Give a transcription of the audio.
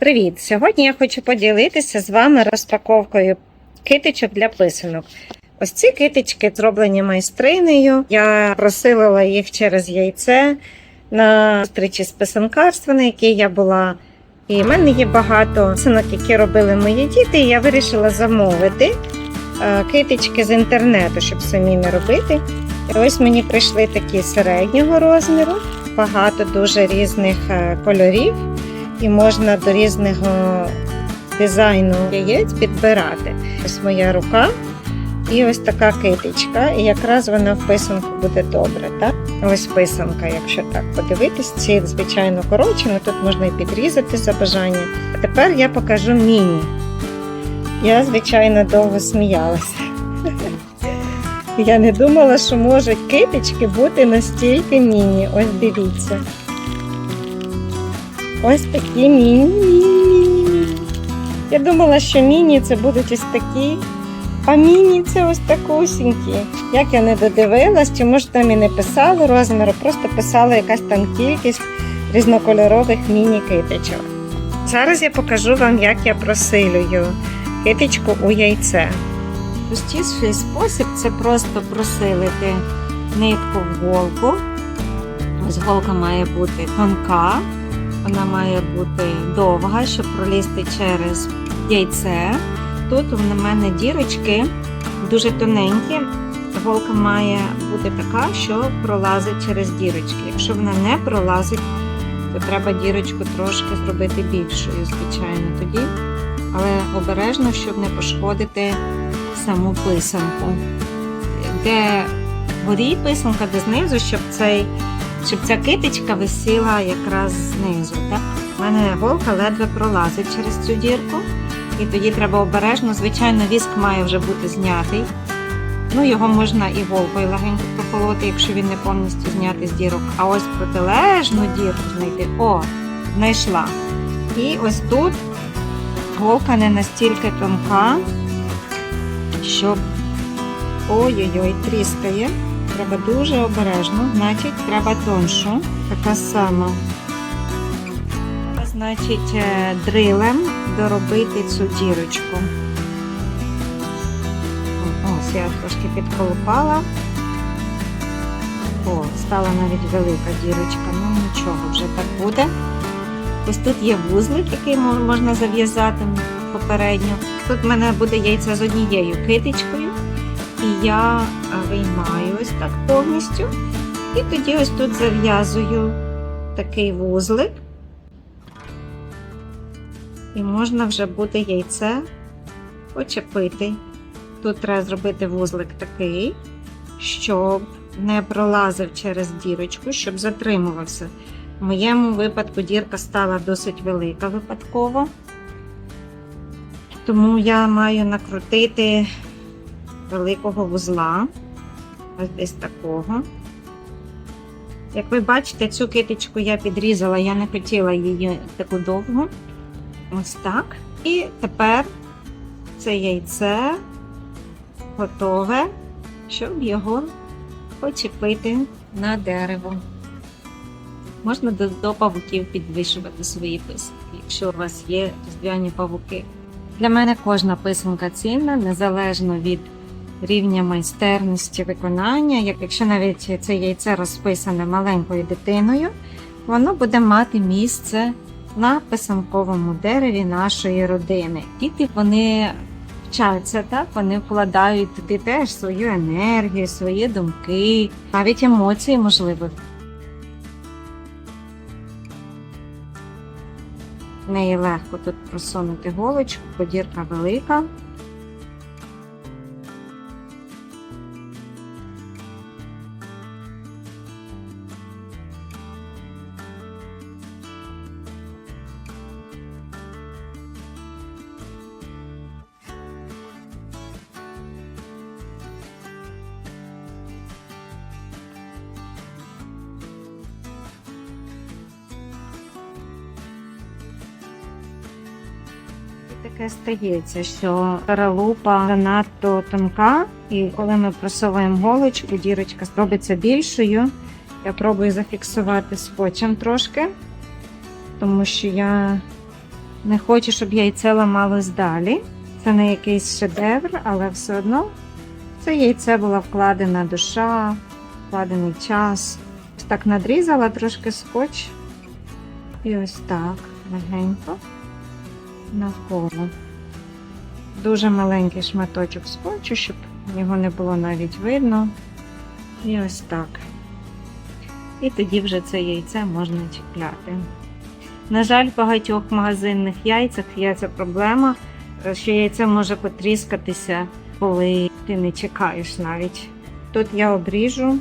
Привіт! Сьогодні я хочу поділитися з вами розпаковкою китичок для писанок. Ось ці китички зроблені майстринею. Я просилила їх через яйце на зустрічі з писанкарства, на якій я була. І в мене є багато писанок, які робили мої діти. І я вирішила замовити е, китички з інтернету, щоб самі не робити. І ось мені прийшли такі середнього розміру, багато дуже різних е, кольорів і можна до різного дизайну яєць підбирати. Ось моя рука і ось така китичка, і якраз вона в писанку буде добре. Так? Ось писанка, якщо так подивитись, ці звичайно коротші, але тут можна і підрізати за бажанням. А тепер я покажу міні. Я, звичайно, довго сміялася. Я не думала, що можуть китички бути настільки міні. Ось дивіться. Ось такі міні. Я думала, що міні це будуть ось такі, а міні це ось такусінькі. Як я не додивилась, чи може там і не писали розміру, просто писала якась там кількість різнокольорових міні-китичок. Зараз я покажу вам, як я просилюю китичку у яйце. Простіший спосіб це просто просилити нитку в голку. Ось голка має бути тонка. Вона має бути довга, щоб пролізти через яйце. Тут у мене дірочки дуже тоненькі. Голка має бути така, що пролазить через дірочки. Якщо вона не пролазить, то треба дірочку трошки зробити більшою, звичайно, тоді. Але обережно, щоб не пошкодити саму писанку. Де горі писанка, де знизу, щоб цей щоб ця китичка висіла якраз знизу. Так? У мене голка ледве пролазить через цю дірку. І тоді треба обережно, звичайно, віск має вже бути знятий. Ну, Його можна і голкою легенько проколоти, якщо він не повністю знятий з дірок. А ось протилежну дірку знайти. О, знайшла. І ось тут голка не настільки тонка, щоб ой-ой-ой, тріскає. Треба дуже обережно, значить, треба тоншу, така сама. Значить, е, дрилем доробити цю дірочку. Ось я трошки підколупала. О, стала навіть велика дірочка, ну нічого, вже так буде. Ось тут є вузлик, який можна зав'язати попередньо. Тут в мене буде яйце з однією китичкою. І я виймаю ось так повністю. І тоді ось тут зав'язую такий вузлик. І можна вже буде яйце почепити. Тут треба зробити вузлик такий, щоб не пролазив через дірочку, щоб затримувався. В моєму випадку дірка стала досить велика випадково. Тому я маю накрутити великого вузла, ось десь такого. Як ви бачите, цю китичку я підрізала, я не хотіла її таку довгу. Ось так. І тепер це яйце готове, щоб його почепити на дерево. Можна до, до павуків підвішувати свої писанки, якщо у вас є різдвяні павуки. Для мене кожна писанка цінна, незалежно від рівня майстерності виконання. Як якщо навіть це яйце розписане маленькою дитиною, воно буде мати місце на писанковому дереві нашої родини. Діти вони вчаться, так? вони вкладають туди теж свою енергію, свої думки, навіть емоції, можливо. В неї легко тут просунути голочку, подірка велика. Таке стається, що перелупа занадто тонка, і коли ми просовуємо голочку, дірочка робиться більшою. Я пробую зафіксувати скотчем трошки, тому що я Не хочу, щоб яйце ламалось далі. Це не якийсь шедевр, але все одно це яйце була вкладена душа, вкладений час. Так надрізала трошки скотч. І ось так легенько навколо. Дуже маленький шматочок скотчу, щоб його не було навіть видно. І ось так. І тоді вже це яйце можна чіпляти. На жаль, в багатьох магазинних яйцях є ця проблема, що яйце може потріскатися, коли ти не чекаєш навіть. Тут я обріжу